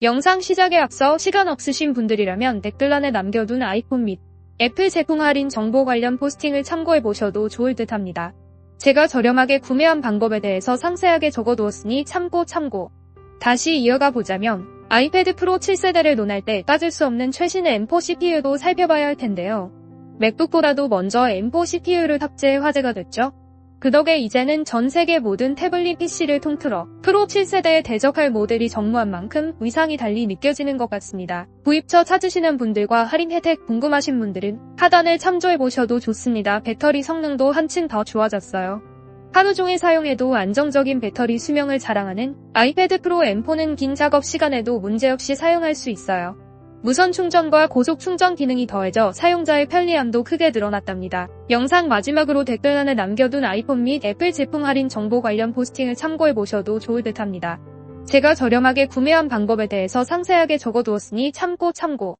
영상 시작에 앞서 시간 없으신 분들이라면 댓글란에 남겨둔 아이폰 및 애플 제품 할인 정보 관련 포스팅을 참고해 보셔도 좋을 듯 합니다. 제가 저렴하게 구매한 방법에 대해서 상세하게 적어두었으니 참고 참고. 다시 이어가 보자면 아이패드 프로 7세대를 논할 때 빠질 수 없는 최신의 M4 CPU도 살펴봐야 할 텐데요. 맥북보다도 먼저 M4 CPU를 탑재해 화제가 됐죠. 그 덕에 이제는 전 세계 모든 태블릿 PC를 통틀어 프로 7세대에 대적할 모델이 정무한 만큼 위상이 달리 느껴지는 것 같습니다. 구입처 찾으시는 분들과 할인 혜택 궁금하신 분들은 하단을 참조해보셔도 좋습니다. 배터리 성능도 한층 더 좋아졌어요. 하루 종일 사용해도 안정적인 배터리 수명을 자랑하는 아이패드 프로 M4는 긴 작업 시간에도 문제없이 사용할 수 있어요. 무선 충전과 고속 충전 기능이 더해져 사용자의 편리함도 크게 늘어났답니다. 영상 마지막으로 댓글란에 남겨둔 아이폰 및 애플 제품 할인 정보 관련 포스팅을 참고해보셔도 좋을 듯 합니다. 제가 저렴하게 구매한 방법에 대해서 상세하게 적어두었으니 참고 참고.